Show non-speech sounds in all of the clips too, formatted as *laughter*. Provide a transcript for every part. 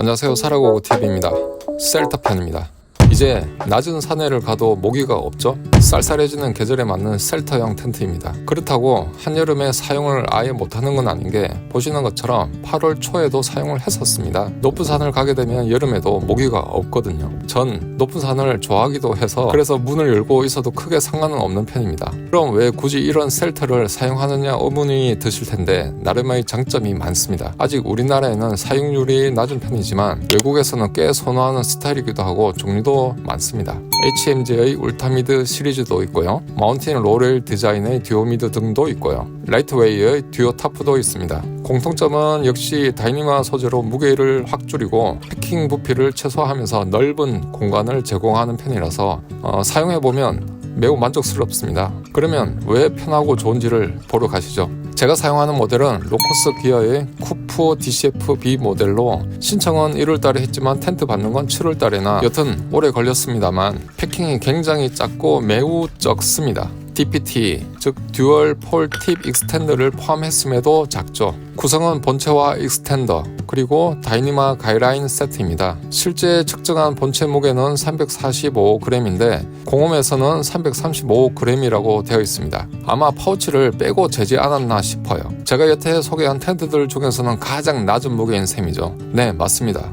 안녕하세요 사라고고 TV입니다. 셀터 편입니다. 이제 낮은 산에를 가도 모기가 없죠? 쌀쌀해지는 계절에 맞는 셀터형 텐트입니다. 그렇다고 한여름에 사용을 아예 못하는 건 아닌 게 보시는 것처럼 8월 초에도 사용을 했었습니다. 높은 산을 가게 되면 여름에도 모기가 없거든요. 전 높은 산을 좋아하기도 해서 그래서 문을 열고 있어도 크게 상관은 없는 편입니다. 그럼 왜 굳이 이런 셀터를 사용하느냐 의문이 드실 텐데 나름의 장점이 많습니다. 아직 우리나라에는 사용률이 낮은 편이지만 외국에서는 꽤 선호하는 스타일이기도 하고 종류도 많습니다. HMG의 울타미드 시리즈도 있고요. 마운틴 로렐 디자인의 듀오미드 등도 있고요. 라이트웨이의 듀오 타프도 있습니다. 공통점은 역시 다이니마 소재로 무게를 확 줄이고 패킹 부피를 최소화하면서 넓은 공간을 제공하는 편이라서 어, 사용해보면 매우 만족스럽습니다. 그러면 왜 편하고 좋은지를 보러 가시죠. 제가 사용하는 모델은 로커스 기어의 쿠프 DCF-B 모델로 신청은 1월달에 했지만 텐트 받는 건 7월달에나 여튼 오래 걸렸습니다만 패킹이 굉장히 작고 매우 적습니다. DPT, 즉 듀얼 폴 팁 익스텐더를 포함했음에도 작죠. 구성은 본체와 익스텐더, 그리고 다이니마 가이라인 세트입니다. 실제 측정한 본체 무게는 345g인데 공홈에서는 335g이라고 되어 있습니다. 아마 파우치를 빼고 재지 않았나 싶어요. 제가 여태 소개한 텐트들 중에서는 가장 낮은 무게인 셈이죠. 네, 맞습니다.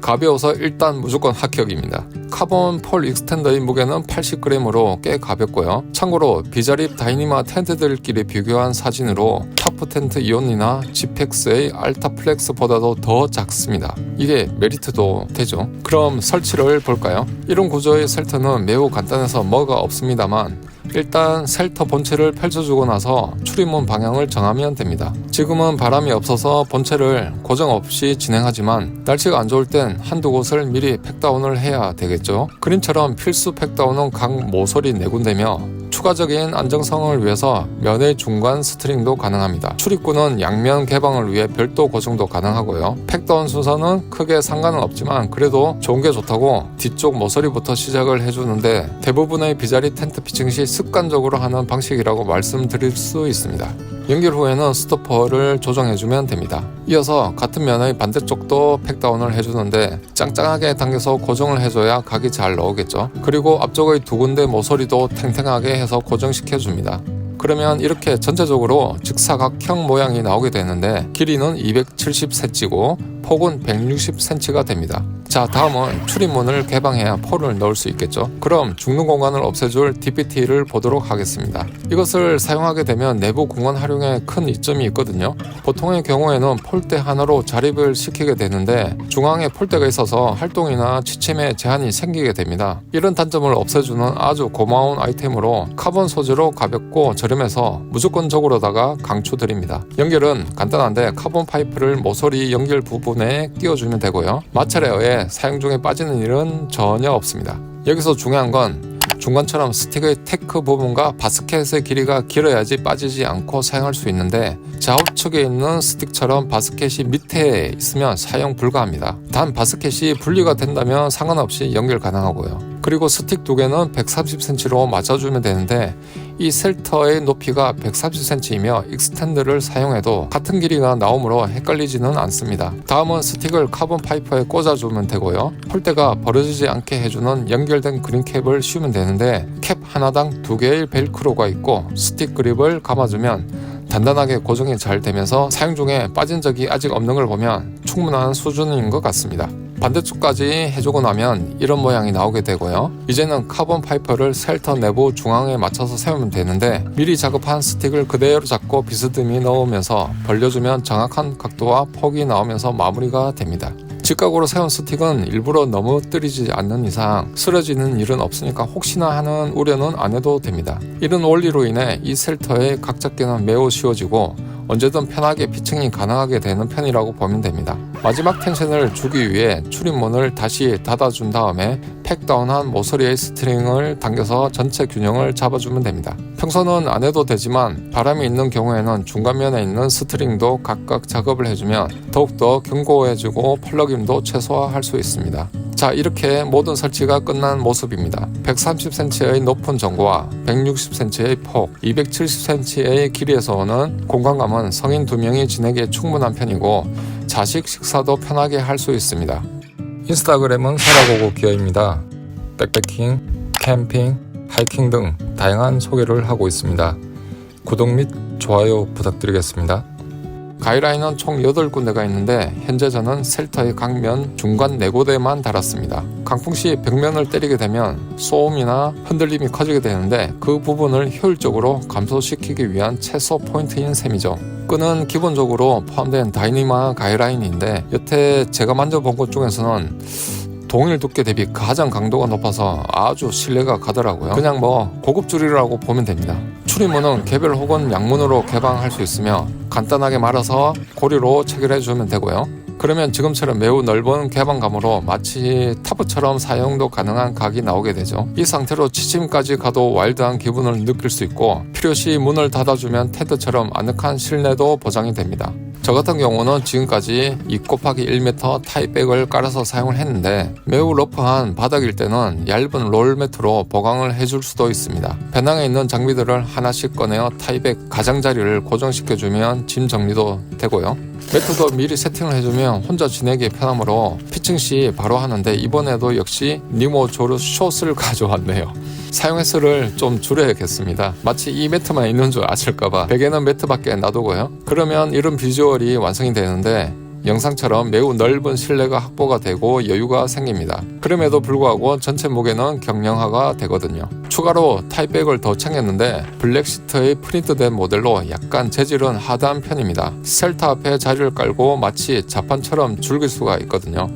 가벼워서 일단 무조건 합격입니다. 카본 폴 익스텐더의 무게는 80g으로 꽤 가볍고요. 참고로 비자립 다이니마 텐트들끼리 비교한 사진으로 타프 텐트 이온이나 지펙스의 알타 플렉스보다도 더 작습니다. 이게 메리트도 되죠. 그럼 설치를 볼까요? 이런 구조의 셀터는 매우 간단해서 뭐가 없습니다만 일단 셀터 본체를 펼쳐주고 나서 출입문 방향을 정하면 됩니다. 지금은 바람이 없어서 본체를 고정 없이 진행하지만 날씨가 안 좋을 땐 한두 곳을 미리 팩다운을 해야 되겠죠. 그림처럼 필수 팩다운은 각 모서리 네 군데며 추가적인 안정성을 위해서 면의 중간 스트링도 가능합니다. 출입구는 양면 개방을 위해 별도 고정도 가능하고요. 팩다운 순서는 크게 상관은 없지만 그래도 좋은 게 좋다고 뒤쪽 모서리부터 시작을 해주는데 대부분의 비자리 텐트 피칭 시 습관적으로 하는 방식이라고 말씀드릴 수 있습니다. 연결 후에는 스토퍼를 조정해주면 됩니다. 이어서 같은 면의 반대쪽도 팩다운을 해주는데 짱짱하게 당겨서 고정을 해줘야 각이 잘 나오겠죠. 그리고 앞쪽의 두 군데 모서리도 탱탱하게 해서 고정시켜줍니다. 그러면 이렇게 전체적으로 직사각형 모양이 나오게 되는데 길이는 270cm고 폭은 160cm가 됩니다. 자 다음은 출입문을 개방해야 폴을 넣을 수 있겠죠. 그럼 죽는 공간을 없애줄 DPT를 보도록 하겠습니다. 이것을 사용하게 되면 내부 공간 활용에 큰 이점이 있거든요. 보통의 경우에는 폴대 하나로 자립을 시키게 되는데 중앙에 폴대가 있어서 활동이나 취침에 제한이 생기게 됩니다. 이런 단점을 없애주는 아주 고마운 아이템으로 카본 소재로 가볍고 저렴해서 무조건적으로다가 강추드립니다. 연결은 간단한데 카본 파이프를 모서리 연결 부분에 끼워주면 되고요. 마찰에 의해 사용 중에 빠지는 일은 전혀 없습니다. 여기서 중요한 건 중간처럼 스틱의 테크 부분과 바스켓의 길이가 길어야지 빠지지 않고 사용할 수 있는데 좌우측에 있는 스틱처럼 바스켓이 밑에 있으면 사용 불가합니다. 단 바스켓이 분리가 된다면 상관없이 연결 가능하고요. 그리고 스틱 두 개는 130cm로 맞춰주면 되는데 이 셀터의 높이가 130cm이며 익스텐드를 사용해도 같은 길이가 나오므로 헷갈리지는 않습니다. 다음은 스틱을 카본 파이퍼에 꽂아주면 되고요. 폴대가 벌어지지 않게 해주는 연결된 그린캡을 씌우면 되는데 캡 하나당 두 개의 벨크로가 있고 스틱 그립을 감아주면 단단하게 고정이 잘 되면서 사용 중에 빠진 적이 아직 없는 걸 보면 충분한 수준인 것 같습니다. 반대쪽까지 해주고 나면 이런 모양이 나오게 되고요. 이제는 카본 파이퍼를 셀터 내부 중앙에 맞춰서 세우면 되는데 미리 작업한 스틱을 그대로 잡고 비스듬히 넣으면서 벌려주면 정확한 각도와 폭이 나오면서 마무리가 됩니다. 직각으로 세운 스틱은 일부러 넘어뜨리지 않는 이상 쓰러지는 일은 없으니까 혹시나 하는 우려는 안 해도 됩니다. 이런 원리로 인해 이 셀터의 각 잡기는 매우 쉬워지고 언제든 편하게 피칭이 가능하게 되는 편이라고 보면 됩니다. 마지막 텐션을 주기 위해 출입문을 다시 닫아준 다음에 팩다운한 모서리의 스트링을 당겨서 전체 균형을 잡아주면 됩니다. 평소는 안 해도 되지만 바람이 있는 경우에는 중간면에 있는 스트링도 각각 작업을 해주면 더욱더 견고해지고 플러깅도 최소화할 수 있습니다. 자 이렇게 모든 설치가 끝난 모습입니다. 130cm의 높은 전고와 160cm의 폭, 270cm의 길이에서 오는 공간감은 성인 두 명이 지내기에 충분한 편이고 자식 식사도 편하게 할 수 있습니다. 인스타그램은 살아보고 기어입니다. 백패킹, 캠핑, 하이킹 등 다양한 소개를 하고 있습니다. 구독 및 좋아요 부탁드리겠습니다. 가이라인은 총 8군데가 있는데 현재 저는 셀터의 강면 중간 4곳에만 달았습니다. 강풍 시 벽면을 때리게 되면 소음이나 흔들림이 커지게 되는데 그 부분을 효율적으로 감소시키기 위한 최소 포인트인 셈이죠. 끈은 기본적으로 포함된 다이니마 가이라인인데 여태 제가 만져본 것 중에서는 동일 두께 대비 가장 강도가 높아서 아주 신뢰가 가더라고요. 그냥 뭐 고급 줄이라고 보면 됩니다. 추리문은 개별 혹은 양문으로 개방할 수 있으며 간단하게 말아서 고리로 체결해 주면 되고요. 그러면 지금처럼 매우 넓은 개방감으로 마치 타프처럼 사용도 가능한 각이 나오게 되죠. 이 상태로 지침까지 가도 와일드한 기분을 느낄 수 있고 필요시 문을 닫아주면 텐트처럼 아늑한 실내도 보장이 됩니다. 저 같은 경우는 지금까지 2 곱하기 1m 타이백을 깔아서 사용을 했는데 매우 러프한 바닥일 때는 얇은 롤매트로 보강을 해줄 수도 있습니다. 배낭에 있는 장비들을 하나씩 꺼내어 타이백 가장자리를 고정시켜주면 짐 정리도 되고요. 매트도 미리 세팅을 해주면 혼자 지내기 편하므로 피칭 시 바로 하는데 이번에도 역시 니모 조르 숏을 *laughs* 가져왔네요. 사용 횟수를 좀 줄여야겠습니다. 마치 이 매트만 있는 줄 아실까봐 베개는 매트 밖에 놔두고요. 그러면 이런 비주얼이 완성이 되는데 영상처럼 매우 넓은 실내가 확보가 되고 여유가 생깁니다. 그럼에도 불구하고 전체 무게는 경량화가 되거든요. 추가로 타이백을 더 챙겼는데 블랙 시트의 프린트된 모델로 약간 재질은 하드한 편입니다. 셀타 앞에 자리를 깔고 마치 자판처럼 줄길 수가 있거든요.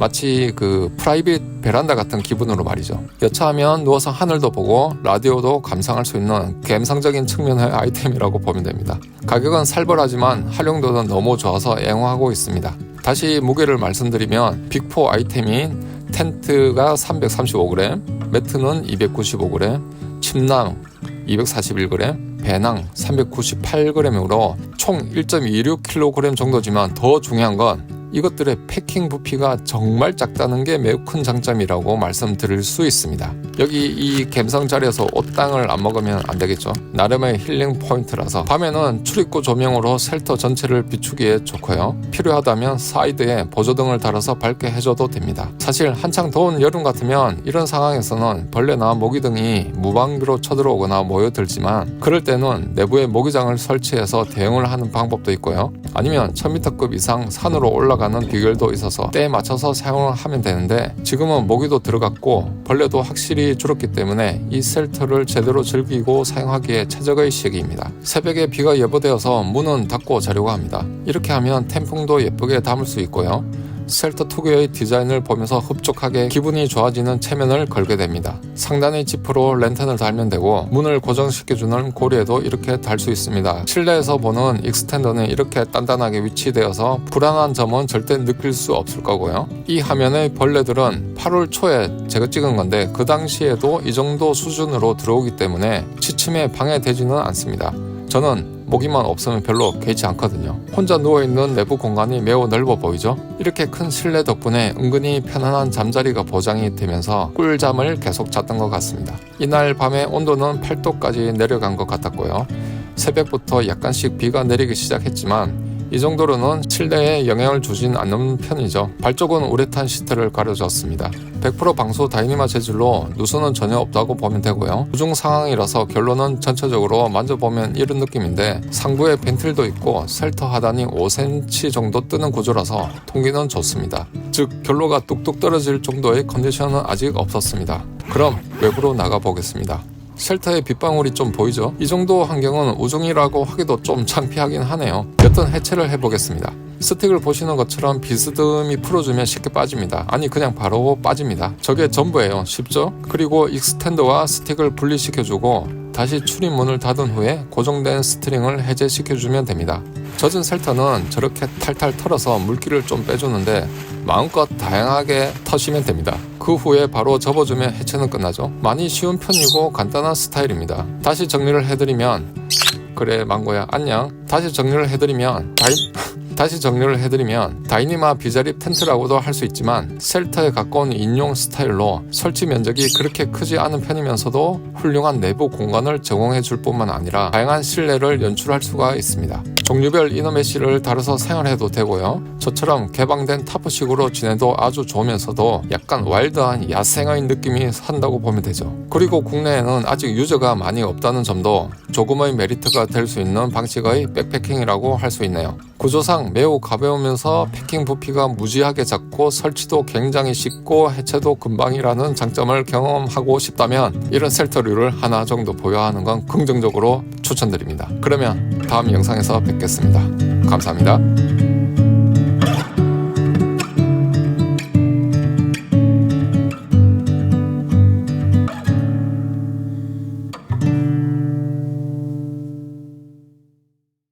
마치 그 프라이빗 베란다 같은 기분으로 말이죠. 여차하면 누워서 하늘도 보고 라디오도 감상할 수 있는 감상적인 측면의 아이템이라고 보면 됩니다. 가격은 살벌하지만 활용도는 너무 좋아서 애용하고 있습니다. 다시 무게를 말씀드리면 빅4 아이템인 텐트가 335g, 매트는 295g, 침낭 241g, 배낭 398g이므로 총 1.26kg 정도지만 더 중요한 건 이것들의 패킹 부피가 정말 작다는 게 매우 큰 장점이라고 말씀드릴 수 있습니다. 여기 이 갬성 자리에서 옷땅을 안 먹으면 안 되겠죠. 나름의 힐링 포인트라서 밤에는 출입구 조명으로 셀터 전체를 비추기에 좋고요. 필요하다면 사이드에 보조등을 달아서 밝게 해줘도 됩니다. 사실 한창 더운 여름 같으면 이런 상황에서는 벌레나 모기 등이 무방비로 쳐들어오거나 모여들지만 그럴 때는 내부에 모기장을 설치해서 대응을 하는 방법도 있고요. 아니면 1000m급 이상 산으로 올라가 는 비결도 있어서 때에 맞춰서 사용을 하면 되는데 지금은 모기도 들어갔고 벌레도 확실히 줄었기 때문에 이 셀터를 제대로 즐기고 사용하기에 최적의 시기입니다. 새벽에 비가 예보되어서 문은 닫고 자려고 합니다. 이렇게 하면 태풍도 예쁘게 담을 수 있고요. 셀터 특유의 디자인을 보면서 흡족하게 기분이 좋아지는 체면을 걸게 됩니다. 상단의 지프로 랜턴을 달면 되고 문을 고정시켜주는 고리에도 이렇게 달 수 있습니다. 실내에서 보는 익스텐더는 이렇게 단단하게 위치되어서 불안한 점은 절대 느낄 수 없을 거고요. 이 화면의 벌레들은 8월 초에 제가 찍은 건데 그 당시에도 이 정도 수준으로 들어오기 때문에 취침에 방해되지는 않습니다. 저는 모기만 없으면 별로 개의치 않거든요. 혼자 누워있는 내부 공간이 매우 넓어 보이죠? 이렇게 큰 실내 덕분에 은근히 편안한 잠자리가 보장이 되면서 꿀잠을 계속 잤던 것 같습니다. 이날 밤의 온도는 8도까지 내려간 것 같았고요. 새벽부터 약간씩 비가 내리기 시작했지만 이 정도로는 실내에 영향을 주진 않는 편이죠. 발 쪽은 우레탄 시트를 가려줬습니다. 100% 방수 다이니마 재질로 누수는 전혀 없다고 보면 되고요. 우중 상황이라서 결론은 전체적으로 만져보면 이런 느낌인데 상부에 벤틀도 있고 셀터 하단이 5cm 정도 뜨는 구조라서 통기는 좋습니다. 즉 결로가 뚝뚝 떨어질 정도의 컨디션은 아직 없었습니다. 그럼 외부로 나가 보겠습니다. 쉘터에 빗방울이 좀 보이죠? 이 정도 환경은 우중이라고 하기도 좀 창피하긴 하네요. 여튼 해체를 해보겠습니다. 스틱을 보시는 것처럼 비스듬히 풀어주면 쉽게 빠집니다. 아니 그냥 바로 빠집니다. 저게 전부예요. 쉽죠? 그리고 익스텐더와 스틱을 분리시켜주고 다시 출입문을 닫은 후에 고정된 스트링을 해제시켜주면 됩니다. 젖은 셀터는 저렇게 탈탈 털어서 물기를 좀 빼주는데 마음껏 다양하게 터시면 됩니다. 그 후에 바로 접어주면 해체는 끝나죠. 많이 쉬운 편이고 간단한 스타일입니다. 다시 정리를 해드리면 그래 망고야 안녕. 다시 정리를 해드리면 다이 *laughs* 다시 정리를 해드리면 다이니마 비자립 텐트라고도 할 수 있지만 셀터에 가까운 인용 스타일로 설치 면적이 그렇게 크지 않은 편이면서도 훌륭한 내부 공간을 제공해 줄 뿐만 아니라 다양한 실내를 연출할 수가 있습니다. 종류별 이너 메쉬를 달아서 생활해도 되고요. 저처럼 개방된 타프식으로 지내도 아주 좋으면서도 약간 와일드한 야생의 느낌이 산다고 보면 되죠. 그리고 국내에는 아직 유저가 많이 없다는 점도 조금의 메리트가 될 수 있는 방식의 백패킹이라고 할 수 있네요. 구조상 매우 가벼우면서 패킹 부피가 무지하게 작고 설치도 굉장히 쉽고 해체도 금방이라는 장점을 경험하고 싶다면 이런 셀터류를 하나 정도 보유하는 건 긍정적으로 추천드립니다. 그러면 다음 영상에서 뵙겠습니다. 감사합니다.